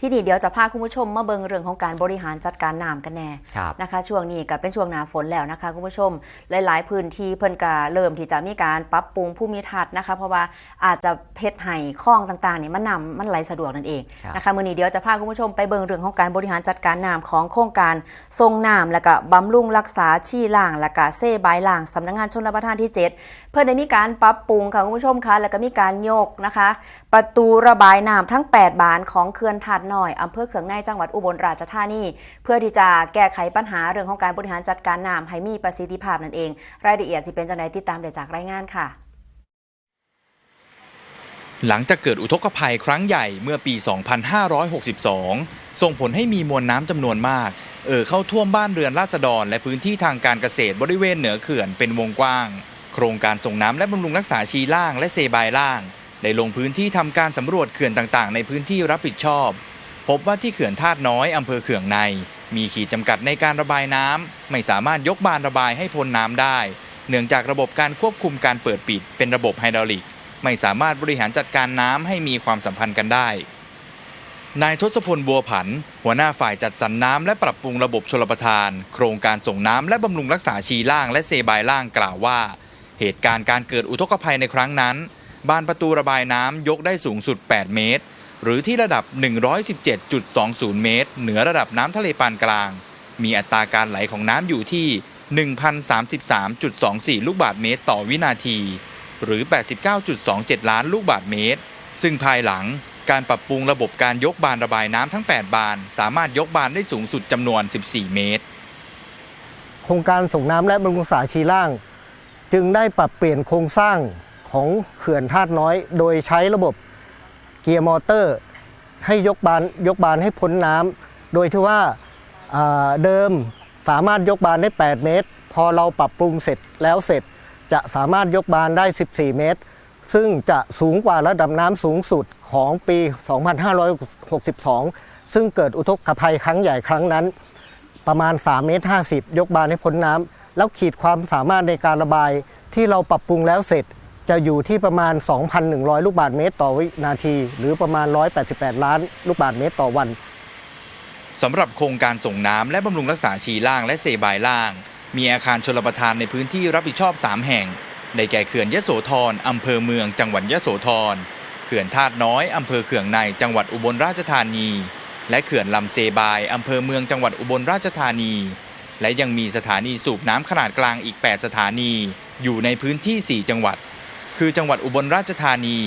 ที่นี่เดี๋ยวจะพาคุณผู้ชมมาเบิงเรื่องของการบริหารจัดการน้ำกันแน่ครับนะคะ ช่วงนี้ก็เป็นช่วงหนาฝนแล้วนะคะคุณผู้ชมหลาย ๆ พื้นที่เพิ่นก็เริ่มที่จะมีการปรับปรุงผู้มีทัศน์นะคะ เพราะว่าอาจจะเพชรไห้คลองต่างๆนี่มันนำมันไหลสะดวกนั่นเองครับนะคะมื้อนี้เดี๋ยวจะพาคุณผู้ชมไปเบิงเรื่องของการบริหารจัดการน้ำของโครงการทรงน้ำและก็บำรุงรักษาชี่ล่างและก็เซ่บายล่างสำนักงานชนรับประทานที่ 7 เพื่อได้มีการปรับปรุงค่ะคุณผู้ชมคะแล้วก็มีการโยกนะคะ ประตูระบายน้ำทั้ง 8 บานของเขื่อนถาดหน่อยอำเภอเขืองในจังหวัดอุบลราชธานี เพื่อที่จะแก้ไขปัญหาเรื่องของการบริหารจัดการน้ำให้มีประสิทธิภาพนั่นเอง รายละเอียดสิเป็นจังไดติดตามได้จากรายงานค่ะ หลังจากเกิดอุทกภัยครั้งใหญ่เมื่อปี 2562 ส่งผลให้มีมวลน้ำจำนวนมาก เอ่อเข้าท่วมบ้านเรือนราษฎร และพื้นที่ทางการเกษตรบริเวณเหนือเขื่อนเป็นวงกว้าง โครงการส่งน้ำและบำรุงรักษาชีล่างและเซบายล่างได้ลงพื้นที่ทำการสำรวจเขื่อนต่างๆ ในพื้นที่รับผิดชอบ พบว่าที่เขื่อนธาตุน้อยอำเภอเขื่องใน มีขีดจำกัดในการระบายน้ำไม่สามารถยกบานระบายให้พ้นน้ำได้ เนื่องจากระบบการควบคุมการเปิดปิด เป็นระบบไฮดรอลิก ไม่สามารถบริหารจัดการน้ำให้มีความสัมพันธ์กันได้นายทศพลบัวผัน หัวหน้าฝ่ายจัดสรรน้ำและปรับปรุงระบบชลประทาน โครงการส่งน้ำและบำรุงรักษาชีล่างและเซบายล่างกล่าวว่า เหตุการณ์การเกิดอุทกภัยในครั้งนั้น บานประตูระบายน้ำยกได้สูงสุด 8 เมตร หรือที่ระดับ 117.20 เมตร เหนือระดับน้ำทะเลปานกลาง มีอัตราการไหลของน้ำอยู่ที่ 1,033.24 ลูกบาศก์เมตรต่อวินาที หรือ 89.27 ล้านลูกบาศก์เมตร ซึ่งภายหลังการปรับปรุงระบบการยกบานระบายน้ำทั้ง 8 บาน สามารถยกบานได้สูงสุดจำนวน 14 เมตร โครงการส่งน้ำและบำรุงรักษาชีล่าง จึงได้ปรับเปลี่ยนโครงสร้างของเขื่อนธาตุน้อย โดยใช้ระบบ เกียร์มอเตอร์ ให้ยกบานยกบานให้พ้นน้ำโดยที่ว่าอ่าเดิมสามารถยกบานได้ 8 เมตร พอเราปรับปรุงเสร็จแล้วเสร็จจะสามารถยกบานได้ 14 เมตร ซึ่งจะสูงกว่าระดับน้ำสูงสุดของปี 2562 ซึ่งเกิดอุทกภัยครั้งใหญ่ครั้งนั้น ประมาณ 3 เมตร 50 ยกบานให้พ้นน้ำแล้วขีดความสามารถในการระบายที่เราปรับปรุงแล้วเสร็จ จะอยู่ที่ประมาณ 2,100 ลูกบาศก์เมตรต่อวินาที หรือประมาณ 188 ล้านลูกบาศก์เมตรต่อวันสำหรับโครงการส่งน้ำและบำรุงรักษาชีล่างและเซบายล่าง มีอาคารชลประทานในพื้นที่รับผิดชอบ 3 แห่งได้แก่เขื่อนยโสธรอำเภอเมืองจังหวัดยโสธรเขื่อนธาตุน้อยอำเภอเขื่องในจังหวัดอุบลราชธานี และเขื่อนลำเซบายอำเภอเมืองจังหวัดอุบลราชธานี และยังมีสถานีสูบน้ำขนาดกลางอีก 8 สถานี อยู่ในพื้นที่ 4 จังหวัด คือจังหวัดอุบลราชธานี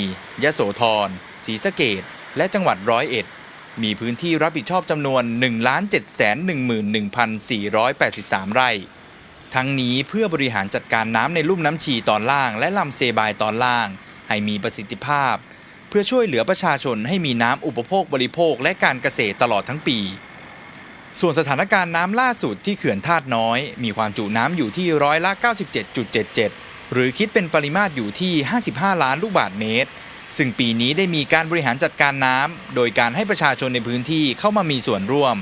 ยะโสธร ศรีสะเกษและจังหวัดร้อยเอ็ด มีพื้นที่รับผิดชอบจำนวน 1,711,483 ไร่ ทั้งนี้เพื่อบริหารจัดการน้ำในลุ่มน้ำชีตอนล่าง และลำเซบายตอนล่าง ให้มีประสิทธิภาพ เพื่อช่วยเหลือประชาชนให้มีน้ำอุปโภคบริโภคและการเกษตรตลอดทั้งปี ส่วนสถานการณ์น้ำล่าสุดที่เขื่อนธาตุน้อย มีความจุน้ำอยู่ที่ร้อยละ 97.77 หรือคิดเป็นปริมาตรอยู่ที่ 55 ล้านลูกบาศก์เมตร ซึ่งปีนี้ได้มีการบริหารจัดการน้ำโดยการให้ประชาชนในพื้นที่เข้ามามีส่วนร่วม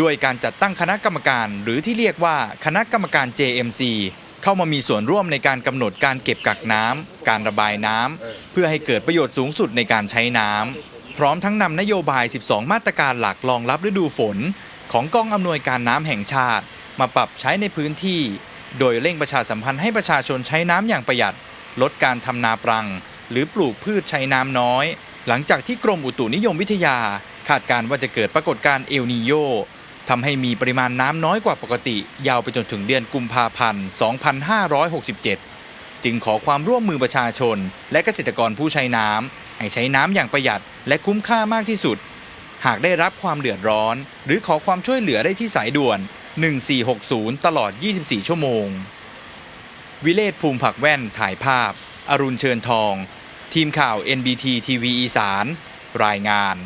ด้วยการจัดตั้งคณะกรรมการหรือที่เรียกว่าคณะกรรมการ JMC เข้ามามีส่วนร่วมในการกำหนดการเก็บกักน้ำการระบายน้ำเพื่อให้เกิดประโยชน์สูงสุดในการใช้น้ำพร้อมทั้งนำนโยบาย 12 มาตรการหลักรองรับฤดูฝน ของกองอำนวยการน้ำแห่งชาติ มาปรับใช้ในพื้นที่ โดยเร่งประชาสัมพันธ์ให้ประชาชนใช้น้ำอย่างประหยัด ลดการทำนาปรัง หรือปลูกพืชใช้น้ำน้อย หลังจากที่กรมอุตุนิยมวิทยา คาดการณ์ว่าจะเกิดปรากฏการณ์เอลนีโยทำให้มีปริมาณน้ำน้อยกว่าปกติ ยาวไปจนถึงเดือนกุมภาพันธ์ 2567 จึงขอความร่วมมือประชาชน และเกษตรกรผู้ใช้น้ำให้ใช้น้ำอย่างประหยัด และคุ้มค่ามากที่สุด หากได้รับความเดือดร้อน หรือขอความช่วยเหลือได้ที่สายด่วน 1460 ตลอด 24 ชั่วโมง วิเลศภูมิผักแว่นถ่ายภาพ อรุณเชิญทอง ทีมข่าว NBT ทีวีอีสาน รายงาน